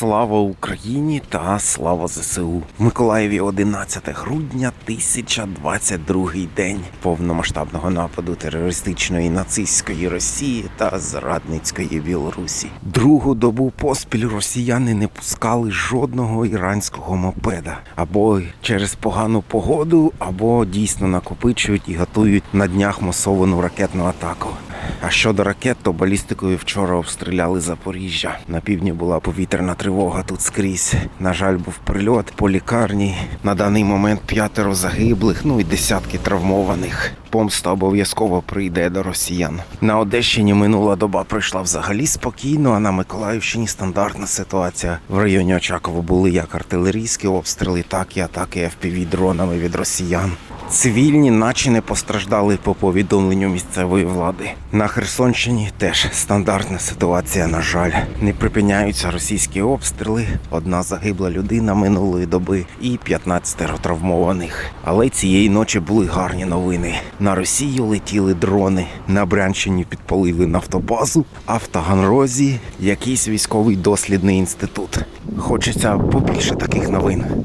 Слава Україні та слава ЗСУ. В Миколаєві 11 грудня 1022 день повномасштабного нападу терористичної нацистської Росії та зрадницької Білорусі. Другу добу поспіль росіяни не пускали жодного іранського мопеда або через погану погоду, або дійсно накопичують і готують на днях масовану ракетну атаку. А щодо ракет, то балістикою вчора обстріляли Запоріжжя. На півдні була повітряна тривога тут скрізь. На жаль, був прильот по лікарні. На даний момент п'ятеро загиблих, ну і десятки травмованих. Помста обов'язково прийде до росіян. На Одещині минула доба пройшла взагалі спокійно, а на Миколаївщині стандартна ситуація. В районі Очакова були як артилерійські обстріли, так і атаки fpv дронами від росіян. Цивільні наче не постраждали по повідомленню місцевої влади. На Херсонщині теж стандартна ситуація. На жаль, не припиняються російські обстріли. Одна загибла людина минулої доби і 15 травмованих. Але цієї ночі були гарні новини. На Росію летіли дрони. На Брянщині підпалили нафтобазу, а в Таганрозі якийсь військовий дослідний інститут. Хочеться побільше таких новин.